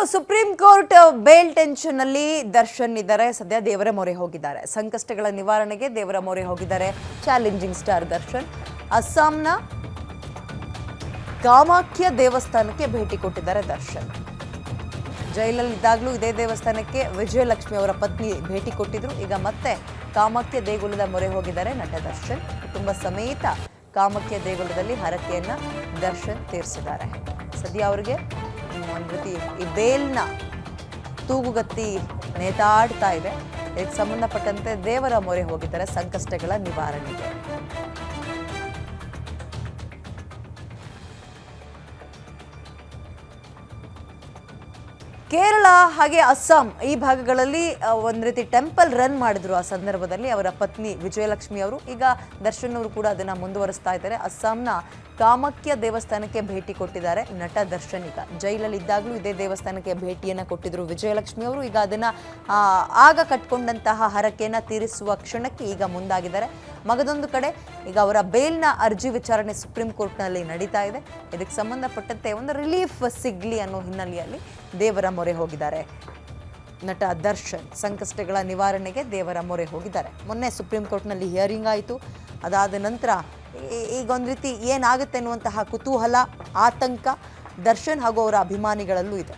ಇನ್ನು supreme court bale tension ಅಲ್ಲಿ ದರ್ಶನ್ ಇದ್ದಾರೆ. ಸದ್ಯ ದೇವರ ಮೊರೆ ಹೋಗಿದ್ದಾರೆ. ಸಂಕಷ್ಟಗಳ ನಿವಾರಣೆಗೆ ದೇವರ ಮೊರೆ ಹೋಗಿದ್ದಾರೆ ಚಾಲೆಂಜಿಂಗ್ ಸ್ಟಾರ್ ದರ್ಶನ್. ಅಸ್ಸಾಂನ ಕಾಮಾಖ್ಯ ದೇವಸ್ಥಾನಕ್ಕೆ ಭೇಟಿ ಕೊಟ್ಟಿದ್ದಾರೆ ದರ್ಶನ್. ಜೈಲಲ್ಲಿ ಇದ್ದಾಗಲೂ ಇದೇ ದೇವಸ್ಥಾನಕ್ಕೆ ವಿಜಯಲಕ್ಷ್ಮಿ ಅವರ ಪತ್ನಿ ಭೇಟಿ ಕೊಟ್ಟಿದ್ರು. ಈಗ ಮತ್ತೆ ಕಾಮಾಖ್ಯ ದೇಗುಲದ ಮೊರೆ ಹೋಗಿದ್ದಾರೆ ನಟ ದರ್ಶನ್. ಕುಟುಂಬ ಸಮೇತ ಕಾಮಾಖ್ಯ ದೇಗುಲದಲ್ಲಿ ಹರಕೆಯನ್ನ ದರ್ಶನ್ ತೀರಿಸಿದ್ದಾರೆ. ಸದ್ಯ ಅವರಿಗೆ ಒಂದು ರೀತಿ ಈ ಬೇಲ್ನ ತೂಗುಗತ್ತಿ ನೇತಾಡ್ತಾ ಇದೆ. ಇದಕ್ಕೆ ಸಂಬಂಧಪಟ್ಟಂತೆ ದೇವರ ಮೊರೆ ಹೋಗಿದ್ದಾರೆ ಸಂಕಷ್ಟಗಳ ನಿವಾರಣೆಗೆ. ಕೇರಳ ಹಾಗೆ ಅಸ್ಸಾಂ ಈ ಭಾಗಗಳಲ್ಲಿ ಒಂದು ರೀತಿ ಟೆಂಪಲ್ ರನ್ ಮಾಡಿದ್ರು ಆ ಸಂದರ್ಭದಲ್ಲಿ ಅವರ ಪತ್ನಿ ವಿಜಯಲಕ್ಷ್ಮಿ ಅವರು. ಈಗ ದರ್ಶನ್ ಅವರು ಕೂಡ ಅದನ್ನು ಮುಂದುವರಿಸ್ತಾ ಇದ್ದಾರೆ. ಅಸ್ಸಾಂನ ಕಾಮಕ್ಯ ದೇವಸ್ಥಾನಕ್ಕೆ ಭೇಟಿ ಕೊಟ್ಟಿದ್ದಾರೆ ನಟ ದರ್ಶನ್. ಈಗ ಜೈಲಲ್ಲಿ ಇದ್ದಾಗಲೂ ಇದೇ ದೇವಸ್ಥಾನಕ್ಕೆ ಭೇಟಿಯನ್ನು ಕೊಟ್ಟಿದ್ರು ವಿಜಯಲಕ್ಷ್ಮಿ ಅವರು. ಈಗ ಅದನ್ನು ಆಗ ಕಟ್ಕೊಂಡಂತಹ ಹರಕೆಯನ್ನು ತೀರಿಸುವ ಕ್ಷಣಕ್ಕೆ ಈಗ ಮುಂದಾಗಿದ್ದಾರೆ. ಮಗದೊಂದು ಕಡೆ ಈಗ ಅವರ ಬೇಲ್ನ ಅರ್ಜಿ ವಿಚಾರಣೆ ಸುಪ್ರೀಂ ಕೋರ್ಟ್ನಲ್ಲಿ ನಡೀತಾ ಇದೆ. ಇದಕ್ಕೆ ಸಂಬಂಧಪಟ್ಟಂತೆ ಒಂದು ರಿಲೀಫ್ ಸಿಗ್ಲಿ ಅನ್ನೋ ಹಿನ್ನೆಲೆಯಲ್ಲಿ ದೇವರ ಮೊರೆ ಹೋಗಿದ್ದಾರೆ. ನಟ ದರ್ಶನ್ ಸಂಕಷ್ಟಗಳ ನಿವಾರಣೆಗೆ ದೇವರ ಮೊರೆ ಹೋಗಿದ್ದಾರೆ. ಮೊನ್ನೆ ಸುಪ್ರೀಂ ಕೋರ್ಟ್ನಲ್ಲಿ ಹಿಯರಿಂಗ್ ಆಯಿತು. ಅದಾದ ನಂತರ ಈಗ ಒಂದು ರೀತಿ ಏನಾಗುತ್ತೆ ಅನ್ನುವಂತಹ ಕುತೂಹಲ, ಆತಂಕ ದರ್ಶನ್ ಹಾಗೂ ಅವರ ಅಭಿಮಾನಿಗಳಲ್ಲೂ ಇದೆ.